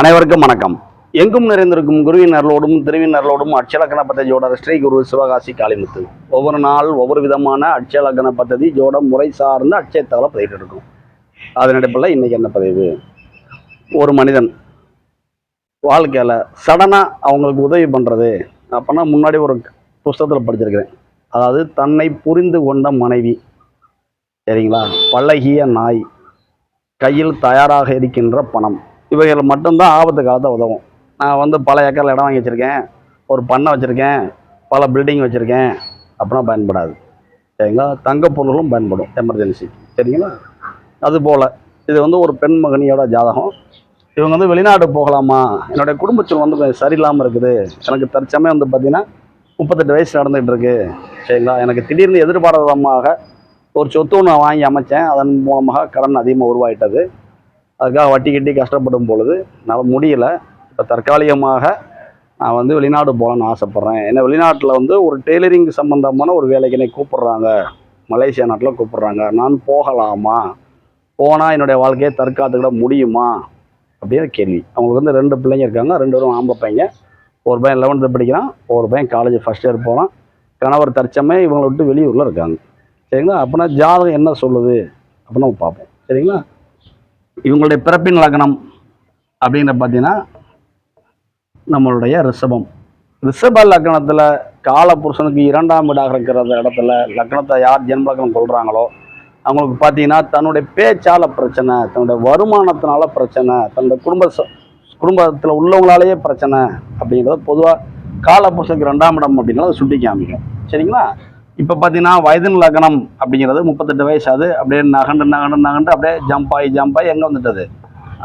அனைவருக்கும் வணக்கம். எங்கும் நிறைந்திருக்கும் குருவின் அருளோடும் திருவின் அருளோடும் அட்சலக்கண பத்ததியோட ஸ்ரீ குரு சிவகாசி காளிமுத்து. ஒவ்வொரு நாள் ஒவ்வொரு விதமான அட்சலக்கண பத்ததி ஜோட முறை சார்ந்த அட்சயத்தால் பதிவிட்டு இருக்கும். அதன் அடிப்படையில் இன்னைக்கு என்ன பதிவு? ஒரு மனிதன் வாழ்க்கையில் சடனாக அவங்களுக்கு உதவி பண்ணுறது அப்போனா முன்னாடி ஒரு புஸ்தகத்தில் படிச்சிருக்கிறேன். அதாவது தன்னை புரிந்து கொண்ட மனைவி. சரிங்களா? பழகிய நாய். கையில் தயாராக இருக்கின்ற பணம். இவைகள் மட்டும்தான் ஆபத்து காலத்தை உதவும். நான் வந்து பல ஏக்கரில் இடம் வாங்கி வச்சுருக்கேன். ஒரு பண்ணை வச்சுருக்கேன். பல பில்டிங் வச்சுருக்கேன். அப்படின்னா பயன்படாது. சரிங்களா? தங்க பொருள்களும் பயன்படும். எமர்ஜென்சி சரிங்களா? அதுபோல் இது வந்து ஒரு பெண் மகனியோட ஜாதகம். இவங்க வந்து வெளிநாடு போகலாமா? என்னுடைய குடும்பச்சூழல் வந்து கொஞ்சம் சரியில்லாமல் இருக்குது. எனக்கு தற்சமயம் வந்து பார்த்திங்கன்னா முப்பத்தெட்டு வயசு நடந்துகிட்டு இருக்கு. சரிங்களா? எனக்கு திடீர்னு எதிர்பாராதமாக ஒரு சொத்து ஒன்று வாங்கி அமைச்சேன். அதன் மூலமாக கடன் அதிகமாக உருவாயிட்டது. அதுக்காக வட்டி கட்டி கஷ்டப்படும் பொழுது நான் முடியலை. இப்போ தற்காலிகமாக நான் வந்து வெளிநாடு போகலான்னு ஆசைப்பட்றேன். ஏன்னா வெளிநாட்டில் வந்து ஒரு டெய்லரிங் சம்மந்தமான ஒரு வேலைக்கு என்னை கூப்பிட்றாங்க. மலேசியா நாட்டில் கூப்பிட்றாங்க. நான் போகலாமா? போனால் என்னுடைய வாழ்க்கையை தற்காத்துக்கிட முடியுமா? அப்படின்னு கேள்வி. அவங்களுக்கு வந்து ரெண்டு பிள்ளைங்க இருக்காங்க. ரெண்டு பேரும் ஆம்பளை பையன். ஒரு பையன் லெவன்த்து படிக்கிறான். ஒரு பையன் காலேஜ் ஃபஸ்ட் இயர் போகிறான் கணவர் தற்சமே இவங்களை விட்டு வெளியூரில் இருக்காங்க. சரிங்களா? அப்படின்னா ஜாதகம் என்ன சொல்லுது? அப்படின்னு நம்ம பார்ப்போம். சரிங்களா? இவங்களுடைய பிறப்பின் லக்னம் அப்படின்னு பார்த்தீங்கன்னா நம்மளுடைய ரிஷபம். ரிஷப லக்னத்தில் காலபுருஷனுக்கு இரண்டாம் வீடாக இருக்கிற இடத்துல லக்னத்தை யார் ஜென்ம லக்னம் கொள்கிறாங்களோ அவங்களுக்கு பார்த்தீங்கன்னா தன்னுடைய பேச்சால் பிரச்சனை தன்னுடைய வருமானத்தினால பிரச்சனை தன்னுடைய குடும்ப குடும்பத்தில் உள்ளவங்களாலேயே பிரச்சனை அப்படிங்கிறத பொதுவாக காலபுருஷனுக்கு ரெண்டாம் இடம் அப்படிங்கிறத சுட்டி காமிக்கும் சரிங்களா? இப்போ பார்த்தீங்கன்னா வயதின் லக்னம் அப்படிங்கிறது முப்பத்தெட்டு வயசாது அப்படியே நகண்டு நகண்டு நகண்டு அப்படியே ஜம்ப் ஆகி ஜம்ப் ஆகி எங்கே வந்துட்டது?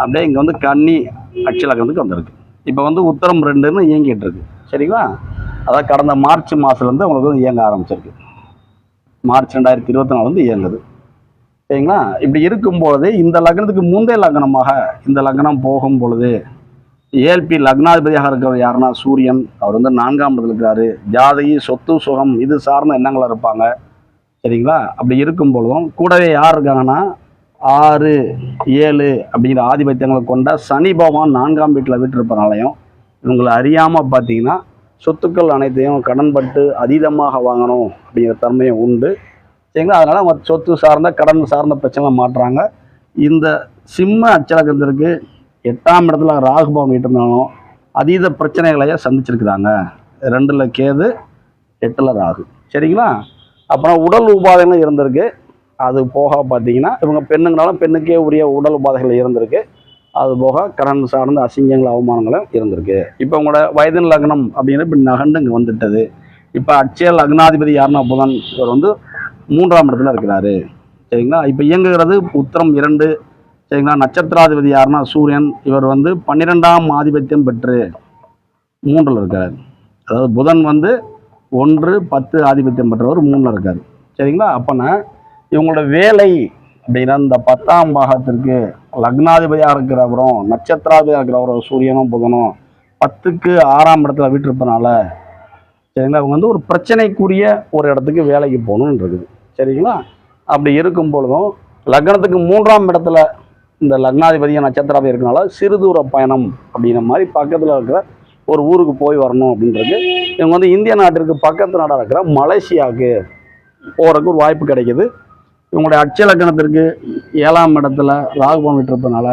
அப்படியே இங்கே வந்து கன்னி அட்சி லக்னத்துக்கு வந்திருக்கு. இப்போ வந்து உத்தரம் ரெண்டுன்னு இயங்கிட்டு இருக்கு. சரிங்களா? அதாவது கடந்த மார்ச் மாதத்துலேருந்து உங்களுக்கு வந்து இயங்க ஆரம்பிச்சிருக்கு. மார்ச் ரெண்டாயிரத்தி இருபத்தி நாலு வந்து இயங்குது. சரிங்களா? இப்படி இருக்கும்பொழுது இந்த லக்னத்துக்கு முந்தைய லக்னமாக இந்த லக்னம் போகும் பொழுது ஏஎல்பி லக்னாதிபதியாக இருக்கிறவர் யாருன்னா சூரியன். அவர் வந்து நான்காம் இடத்துல இருக்கிறாரு. ஜாதகி சொத்து சுகம் இது சார்ந்த எண்ணங்களாக இருப்பாங்க. சரிங்களா? அப்படி இருக்கும் பொழுதும் கூடவே யார் இருக்காங்கன்னா ஆறு ஏழு அப்படிங்கிற ஆதிபத்தியங்களை கொண்ட சனி பகவான் நான்காம் வீட்டில் விட்டிருப்பனாலையும் இவங்களை அறியாமல் பார்த்தீங்கன்னா சொத்துக்கள் அனைத்தையும் கடன்பட்டு அதீதமாக வாங்கணும் அப்படிங்கிற தன்மையும் உண்டு. சரிங்களா? அதனால் அவங்க சொத்து சார்ந்த கடன் சார்ந்த பிரச்சனை மாட்டுறாங்க இந்த சிம்ம அச்சலக்கத்திற்கு எட்டாம் இடத்துல ராகுபவம் இருந்தாலும் அதீத பிரச்சனைகளையே சந்திச்சிருக்கிறாங்க. ரெண்டில் கேது எட்டில் ராகு. சரிங்களா? அப்புறம் உடல் உபாதைகளும் இருந்திருக்கு. அது போக பார்த்தீங்கன்னா இவங்க பெண்ணுங்கனாலும் பெண்ணுக்கே உரிய உடல் உபாதைகள் இருந்திருக்கு. அது போக கடன் சார்ந்த அசிங்கங்கள் அவமானங்களும் இருந்திருக்கு. இப்போ உங்களோட வயதின் லக்னம் அப்படிங்கிற இப்போ நகண்டு இங்கே வந்துட்டது. இப்போ அட்சய லக்னாதிபதி யாருன்னா புதன் இவர் வந்து மூன்றாம் இடத்துல இருக்கிறாரு. சரிங்களா? இப்போ இயங்குகிறது உத்தரம் இரண்டு சரிங்களா? நட்சத்திராதிபதி யாருன்னா சூரியன். இவர் வந்து பன்னிரெண்டாம் ஆதிபத்தியம் பெற்று மூன்றில் இருக்கார். அதாவது புதன் வந்து ஒன்று பத்து ஆதிபத்தியம் பெற்றவர் மூணில் இருக்கார். சரிங்களா? அப்போனா இவங்களோட வேலை அப்படின்னா இந்த பத்தாம் பாகத்திற்கு லக்னாதிபதியாக இருக்கிறவரும் நட்சத்திராதிபதியாக இருக்கிறவரும் சூரியனும் புதனும் பத்துக்கு ஆறாம் இடத்துல வீட்டிருப்பனால சரிங்களா? அவங்க வந்து ஒரு பிரச்சனைக்குரிய ஒரு இடத்துக்கு வேலைக்கு போகணுன்னு இருக்குது. சரிங்களா? அப்படி இருக்கும் பொழுதும் லக்னத்துக்கு மூன்றாம் இடத்துல இந்த லக்னாதிபதிய நட்சத்திரமாக இருக்கனால சிறு தூர பயணம் அப்படிங்கிற மாதிரி பக்கத்தில் இருக்கிற ஒரு ஊருக்கு போய் வரணும் அப்படின்றது. இவங்க வந்து இந்திய நாட்டிற்கு பக்கத்து நாடாக இருக்கிற மலேசியாவுக்கு போகிறதுக்கு ஒரு வாய்ப்பு கிடைக்குது. இவங்களுடைய அட்ச லக்கணத்திற்கு ஏழாம் இடத்துல ராகுபவன் விட்டுருப்பதுனால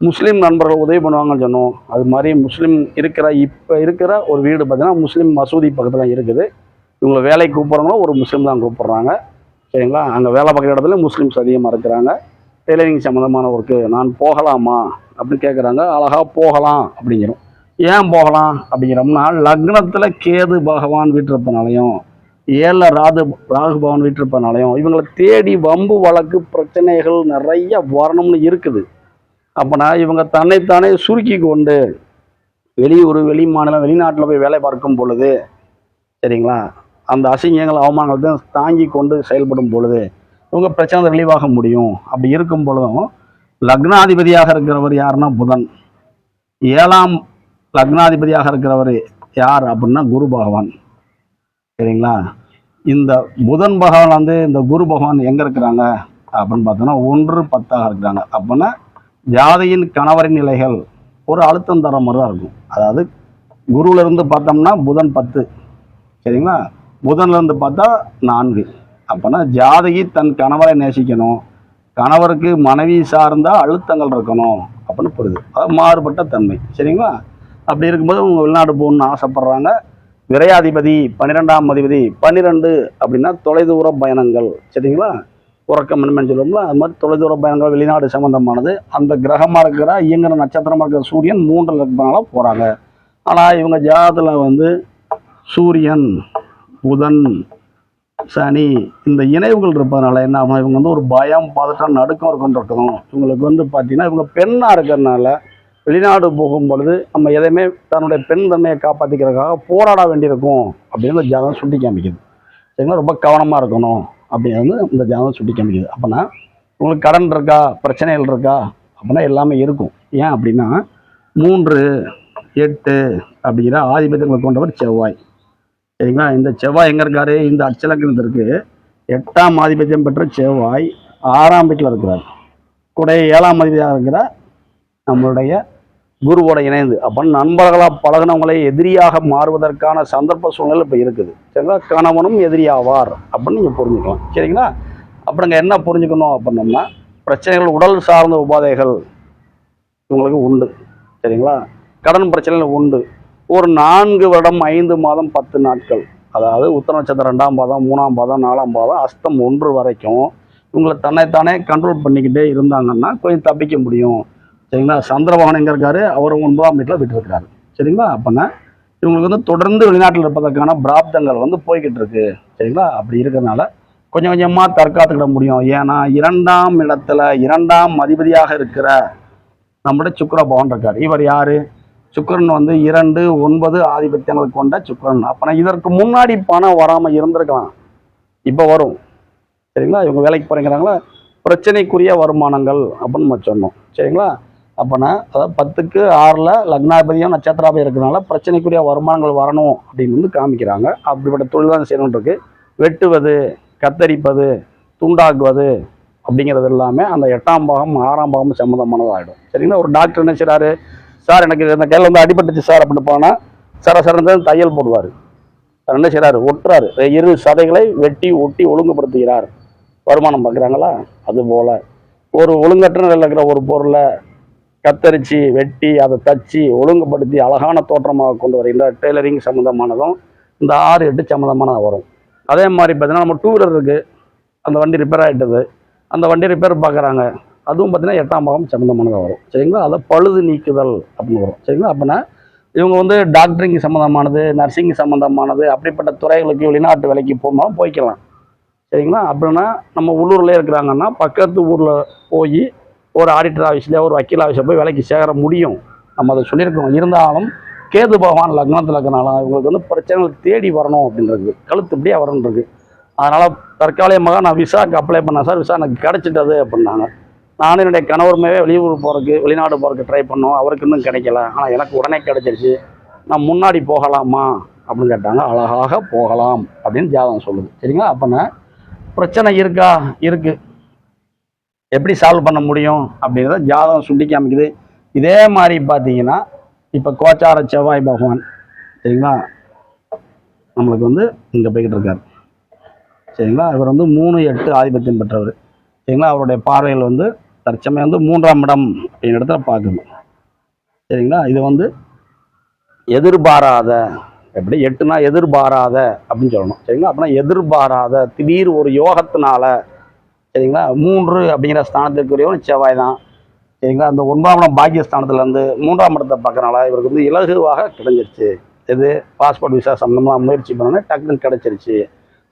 முஸ்லீம் நண்பர்கள் உதவி பண்ணுவாங்கன்னு சொன்னோம். அது மாதிரி முஸ்லீம் இருக்கிற இப்போ இருக்கிற ஒரு வீடு பார்த்திங்கன்னா முஸ்லீம் மசூதி பக்கத்தில் இருக்குது. இவங்களை வேலைக்கு கூப்பிட்றவங்களும் ஒரு முஸ்லீம் தான் கூப்பிட்றாங்க. சரிங்களா? அங்கே வேலை பார்க்குற இடத்துல முஸ்லீம்ஸ் அதிகமாக இருக்கிறாங்க. டெய்லரிங் சம்மந்தமான ஒர்க்கு நான் போகலாமா அப்படின்னு கேட்குறாங்க அழகாக போகலாம் அப்படிங்கிறோம். ஏன் போகலாம் அப்படிங்கிறோம்னா லக்னத்தில் கேது பகவான் வீட்டிருப்பனாலையும் ஏழில் ராது ராகு பகவான் வீட்டிருப்பனாலையும் இவங்களை தேடி வம்பு வழக்கு பிரச்சனைகள் நிறைய வரணும்னு இருக்குது. அப்போனா இவங்க தன்னைத்தானே சுருக்கி கொண்டு வெளியூர் வெளி மாநிலம் வெளிநாட்டில் போய் வேலை பார்க்கும் பொழுது சரிங்களா? அந்த அசிங்கங்கள் அவமானங்களை தாங்கி கொண்டு செயல்படும் பொழுது இவங்க பிரச்சனை தெளிவாக முடியும். அப்படி இருக்கும் பொழுதும் லக்னாதிபதியாக இருக்கிறவர் யாருன்னா புதன். ஏழாம் லக்னாதிபதியாக இருக்கிறவர் யார் அப்படின்னா குரு பகவான். சரிங்களா? இந்த புதன் பகவான் வந்து இந்த குரு பகவான் எங்கே இருக்கிறாங்க? அப்படின்னு பார்த்தோன்னா ஒன்று பத்தாக இருக்கிறாங்க. அப்படின்னா ஜாதியின் கணவரின் நிலைகள் ஒரு அழுத்தம் தர மாதிரி தான் இருக்கும். அதாவது குருவிலேருந்து பார்த்தோம்னா புதன் பத்து. சரிங்களா? புதன்லேருந்து பார்த்தா நான்கு. அப்போனா ஜாதகி தன் கணவரை நேசிக்கணும். கணவருக்கு மனைவி சார்ந்த அழுத்தங்கள் இருக்கணும் அப்படின்னு புரியுது. அது மாறுபட்ட தன்மை. சரிங்களா? அப்படி இருக்கும்போது அவங்க வெளிநாடு போகணும்னு ஆசைப்படுறாங்க. விரையாதிபதி பன்னிரெண்டாம் அதிபதி பன்னிரெண்டு அப்படின்னா தொலைதூர பயணங்கள். சரிங்களா? உறக்கமின்மைன்னு சொல்லுவோம்ல அது மாதிரி தொலைதூர பயணங்கள் வெளிநாடு சம்மந்தமானது அந்த கிரகமாக இருக்கிற இயங்குற நட்சத்திரமாக இருக்கிற சூரியன் மூன்றில் இருக்கிறனால போகிறாங்க ஆனால் இவங்க ஜாதத்தில் வந்து சூரியன் புதன் சனி இந்த இணைவுகள் இருப்பதனால என்ன ஆகும் இவங்க வந்து ஒரு பயம் பதட்டம் நடுக்கம் இருக்குன்றதும் இவங்களுக்கு வந்து பார்த்தீங்கன்னா இவங்க பெண்ணாக இருக்கிறதுனால வெளிநாடு போகும் பொழுது நம்ம எதையுமே தன்னுடைய பெண் தன்மையை காப்பாற்றிக்கிறதுக்காக போராட வேண்டியிருக்கும் அப்படின்னு ஜாதகம் சுட்டி காமிக்குது சரிங்களா ரொம்ப கவனமாக இருக்கணும் அப்படின்னு வந்து இந்த ஜாதகம் சுட்டி காமிக்குது அப்போனா உங்களுக்கு கடன் இருக்கா பிரச்சனைகள் இருக்கா? அப்படின்னா எல்லாமே இருக்கும். ஏன் அப்படின்னா மூன்று எட்டு அப்படிங்கிற ஆதிபத்தியங்களை கொண்டவர் செவ்வாய். சரிங்களா? இந்த செவ்வாய் எங்கே இருக்காரு? இந்த அச்சலக்கணத்திற்கு எட்டாம் ஆதிபத்தியம் பெற்ற செவ்வாய் ஆறாம் வீட்டில் இருக்கிறார். கூட ஏழாம் அதிபதியாக இருக்கிற நம்மளுடைய குருவோட இணைந்து. அப்போ நண்பர்களாக பழகினவங்களை எதிரியாக மாறுவதற்கான சந்தர்ப்ப சூழ்நிலை இப்போ இருக்குது. சரிங்களா? கணவனும் எதிரியாவார் அப்படின்னு நீங்கள் புரிஞ்சுக்கலாம். சரிங்களா? அப்புறங்க என்ன புரிஞ்சுக்கணும் அப்படின்னோம்னா பிரச்சனைகள் உடல் சார்ந்த உபாதைகள் இவங்களுக்கு உண்டு. சரிங்களா? கடன் பிரச்சனைகள் உண்டு. ஒரு நான்கு வருடம் ஐந்து மாதம் பத்து நாட்கள். அதாவது உத்தர நட்சத்திரம் ரெண்டாம் பாதம் மூணாம் பாதம் நாலாம் பாதம் அஸ்தம் ஒன்று வரைக்கும் இவங்களை தன்னைத்தானே கண்ட்ரோல் பண்ணிக்கிட்டே இருந்தாங்கன்னா கொஞ்சம் தப்பிக்க முடியும். சரிங்களா? சந்திரபவன் எங்கே இருக்காரு? அவர் ஒன்பதாம் வீட்டில் விட்டுருக்காரு சரிங்களா? அப்போனா இவங்களுக்கு வந்து தொடர்ந்து வெளிநாட்டில் இருப்பதற்கான பிராப்தங்கள் வந்து போய்கிட்டு இருக்கு. சரிங்களா? அப்படி இருக்கிறதுனால கொஞ்சம் கொஞ்சமாக தற்காத்துக்கிட முடியும். ஏன்னா இரண்டாம் இடத்துல இரண்டாம் அதிபதியாக இருக்கிற நம்முடைய சுக்கிர பவன் இருக்கார். இவர் யாரு? சுக்கரன் வந்து இரண்டு ஒன்பது ஆதிபத்தியங்கள் கொண்ட சுக்கரன். அப்போனா இதற்கு முன்னாடி பணம் வராமல் இருந்திருக்கலாம். இப்போ வரும். சரிங்களா? இவங்க வேலைக்கு போகிறேங்கிறாங்களா பிரச்சனைக்குரிய வருமானங்கள் அப்படின்னு நம்ம சொன்னோம். சரிங்களா? அப்போனா அதாவது பத்துக்கு ஆறில் லக்னாதிபதியும் நட்சத்திராபதி இருக்கிறனால பிரச்சனைக்குரிய வருமானங்கள் வரணும் அப்படின்னு வந்து காமிக்கிறாங்க. அப்படிப்பட்ட தொழில் தான் செய்யணும் வெட்டுவது கத்தரிப்பது துண்டாக்குவது அப்படிங்கிறது எல்லாமே அந்த எட்டாம் பாகம் ஆறாம் பாகம் சம்மந்தமானதாகிடும் சரிங்களா? ஒரு டாக்டர் என்ன செய்கிறாரு சார் எனக்கு இந்த கையில் வந்து அடிபட்டுச்சு சார் அப்படின்னு போனால் சர சரந்து தையல் போடுவார். என்ன செய்கிறாரு ஒட்டுறாரு. இரு சதைகளை வெட்டி ஒட்டி ஒழுங்குபடுத்துகிறார். வருமானம் பார்க்குறாங்களா? அதுபோல் ஒரு ஒழுங்கற்ற நிலையில் இருக்கிற ஒரு பொருளை கத்தரிச்சு வெட்டி அதை தச்சு ஒழுங்குபடுத்தி அழகான தோற்றமாக கொண்டு வருகின்ற டெய்லரிங் சம்மந்தமானதும் இந்த ஆறு எட்டு சம்மந்தமானதாக வரும். அதே மாதிரி பார்த்தீங்கன்னா நம்ம டூ வீலர் இருக்குது அந்த வண்டி ரிப்பேர் ஆகிட்டது அந்த வண்டி ரிப்பேர் பார்க்குறாங்க. அதுவும் பார்த்தீங்கன்னா எட்டாம் பாகம் சம்மந்தமானதாக வரும். சரிங்களா? அதை பழுது நீக்குதல் அப்படின்னு வரும். சரிங்களா? அப்படின்னா இவங்க வந்து டாக்டரிங் சம்மந்தமானது நர்சிங் சம்மந்தமானது அப்படிப்பட்ட துறைகளுக்கு வெளிநாட்டு வேலைக்கு போகணும் போய்க்கலாம். சரிங்களா? அப்படின்னா நம்ம உள்ளூர்லேயே இருக்கிறாங்கன்னா பக்கத்து ஊரில் போய் ஒரு ஆடிட்டர் ஆஃபீஸ்லேயே ஒரு வக்கீல் ஆஃபீஸில் போய் வேலைக்கு சேர முடியும். நம்ம அதை சொல்லியிருக்கோம். இருந்தாலும் கேது பகவான் லக்னத்தில் இருக்கிறனால இவங்களுக்கு வந்து பிரச்சனைகள் தேடி வரணும் அப்படின்றது கழுத்து இப்படியே வரணுன்றது அதனால் தற்காலிகமாக நான் விசாக்கு அப்ளை பண்ணேன் சார். விசா எனக்கு கிடச்சிட்டது அப்படின்னாங்க. நானும் என்னுடைய கணவருமே வெளியூர் போகிறதுக்கு வெளிநாடு போகிறதுக்கு ட்ரை பண்ணோம். அவருக்கு இன்னும் கிடைக்கல. ஆனால் எனக்கு உடனே கிடைச்சிருச்சு. நான் முன்னாடி போகலாமா? அப்படின்னு கேட்டாங்க. அழகாக போகலாம் அப்படின்னு ஜாதகம் சொல்லுது. சரிங்களா? அப்போனா பிரச்சனை இருக்கா? இருக்கு. எப்படி சால்வ் பண்ண முடியும்? அப்படிங்கிறத ஜாதகம் சுட்டி காமிக்குது. இதே மாதிரி பார்த்தீங்கன்னா இப்போ கோச்சார செவ்வாய் பகவான் சரிங்களா? நம்மளுக்கு வந்து இங்கே போய்கிட்டு இருக்கார். சரிங்களா? இவர் வந்து மூணு எட்டு ஆதிபத்தியம் பெற்றவர். சரிங்களா? அவருடைய பார்வையில் வந்து தற்சமயம் வந்து மூன்றாம் இடம் அப்படின்ற இடத்துல பார்க்குது சரிங்களா? இது வந்து எதிர்பாராத எப்படி? எட்டுனா எதிர்பாராத அப்படின்னு சொல்லணும். சரிங்களா? அப்படின்னா எதிர்பாராத திடீர் ஒரு யோகத்தினால சரிங்களா? மூன்று அப்படிங்கிற ஸ்தானத்திற்குரியவன் செவ்வாய் தான் சரிங்களா? அந்த ஒன்பதாம் இடம் பாக்கியஸ்தானத்துலேருந்து மூன்றாம் இடத்தை பார்க்குறனால இவருக்கு வந்து இலகுவாக கிடைஞ்சிருச்சு. இது பாஸ்போர்ட் விசா சம்மந்தமாக முயற்சி பண்ணோன்னே டக்குன்னு கிடச்சிருச்சு.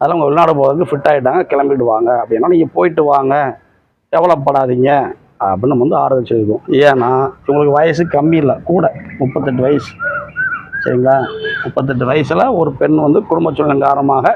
அதெல்லாம் உங்கள் வெளிநாடு போகிறதுக்கு ஃபிட் ஆகிட்டாங்க கிளம்பிடுவாங்க. அப்படின்னா நீங்கள் போயிட்டு வாங்க. கவலைப்படாதீங்க. அப்படின்னு நம்ம வந்து ஆறுதல் சொல்லியிருக்கோம் ஏன்னா இவங்களுக்கு வயசு கம்மி இல்லை கூட முப்பத்தெட்டு வயசு. சரிங்களா? முப்பத்தெட்டு வயசில் ஒரு பெண் வந்து குடும்ப சூழ்நிலை காரணமாக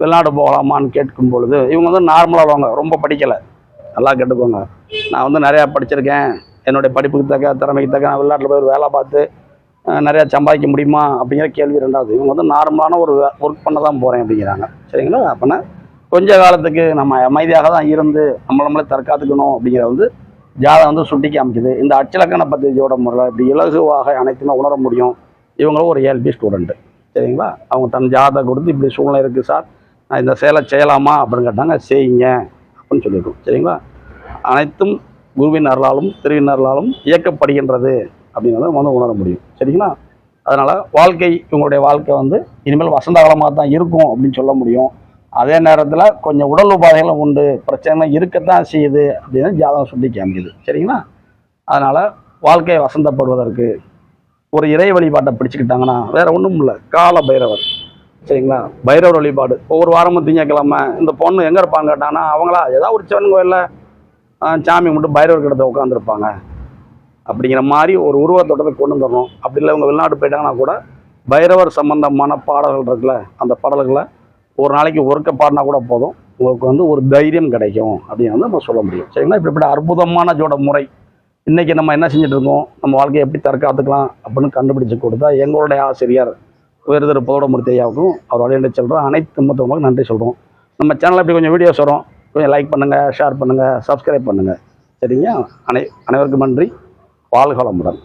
வெளிநாடு போகலாமான்னு கேட்கும் பொழுது இவங்க வந்து நார்மலாக வாங்க ரொம்ப படிக்கலை. நல்லா கேட்டுக்கோங்க. நான் வந்து நிறையா படிச்சிருக்கேன். என்னுடைய படிப்புக்கு தக்க திறமைக்கு தக்க நான் வெளிநாட்டில் போய் ஒரு வேலை பார்த்து நிறையா சம்பாதிக்க முடியுமா அப்படிங்கிற கேள்வி ரெண்டாவது இவங்க வந்து நார்மலான ஒரு ஒர்க் பண்ண தான் போகிறேன் அப்படிங்கிறாங்க. சரிங்களா? அப்போனா கொஞ்ச காலத்துக்கு நம்ம அமைதியாக தான் இருந்து நம்மள நம்மளே தற்காத்துக்கணும் அப்படிங்கிறத வந்து ஜாதகம் வந்து சுட்டி காமிக்குது இந்த அச்சலக்கண பத்திரிகையோட முறையில் இப்படி இலகுவாக அனைத்துமே உணர முடியும். இவங்களும் ஒரு ஏஎல்பி ஸ்டூடெண்ட்டு சரிங்களா? அவங்க தன் ஜாதகம் கொடுத்து இப்படி சூழ்நிலை இருக்குது சார். நான் இந்த செயலை செய்யலாமா அப்படின்னு கேட்டாங்க செய்யுங்க அப்படின்னு சொல்லியிருக்கோம் சரிங்களா? அனைத்தும் குருவின் அருளாலும் திருவின் அருளாலும் இயக்கப்படுகின்றது அப்படிங்கிறத வந்து உணர முடியும். சரிங்களா? அதனால் வாழ்க்கை இவங்களுடைய வாழ்க்கை வந்து இனிமேல் வசந்த காலமாக தான் இருக்கும் அப்படின்னு சொல்ல முடியும். அதே நேரத்தில் கொஞ்சம் உடல் உபாதைகளும் உண்டு பிரச்சனை இருக்கத்தான் செய்யுது அப்படின்னு ஜாதகம் சொல்லி காமிக்குது. சரிங்களா? அதனால் வாழ்க்கையை வசந்தப்படுவதற்கு ஒரு இறை வழிபாட்டை பிடிச்சிக்கிட்டாங்கன்னா வேற ஒன்றும் இல்லை கால பைரவர். சரிங்களா? பைரவர் வழிபாடு. ஒவ்வொரு வாரமும் திங்கக்கிழமை இந்த பொண்ணு எங்கே இருப்பான்னு கேட்டாங்கன்னா அவங்களா ஏதாவது ஒரு சிவன் கோயிலில் சாமி மட்டும் பைரவர் கிட்ட உட்காந்துருப்பாங்க அப்படிங்கிற மாதிரி ஒரு உருவத்தோட்டத்தை கொண்டு வந்துடணும். அப்படி இல்லை இவங்க வெளிநாட்டு போயிட்டாங்கன்னா கூட பைரவர் சம்பந்தமான பாடல்கள் இருக்குல்ல அந்த பாடல்களை ஒரு நாளைக்கு ஒருக்க பாடினா கூட போதும். உங்களுக்கு வந்து ஒரு தைரியம் கிடைக்கும் அப்படின்னு வந்து நம்ம சொல்ல முடியும். சரிங்களா? இப்படிப்பட்ட அற்புதமான ஜோட முறை. இன்றைக்கி நம்ம என்ன செஞ்சுட்டு இருக்கோம்? நம்ம வாழ்க்கையை எப்படி தற்காத்துக்கலாம் அப்படின்னு கண்டுபிடிச்சு கொடுத்தா எங்களுடைய ஆசிரியர் வேறு புதோடமூர்த்தி ஐயாவுக்கும் அவர் வழியிட சொல்கிறோம் அனைத்து மொத்தமாக நன்றி சொல்கிறோம் நம்ம சேனலில் இப்படி கொஞ்சம் வீடியோஸ் வரும். கொஞ்சம் லைக் பண்ணுங்கள் ஷேர் பண்ணுங்கள் சப்ஸ்கிரைப் பண்ணுங்கள் சரிங்க அனை அனைவருக்கும் நன்றி. வாழ்கலமுடன்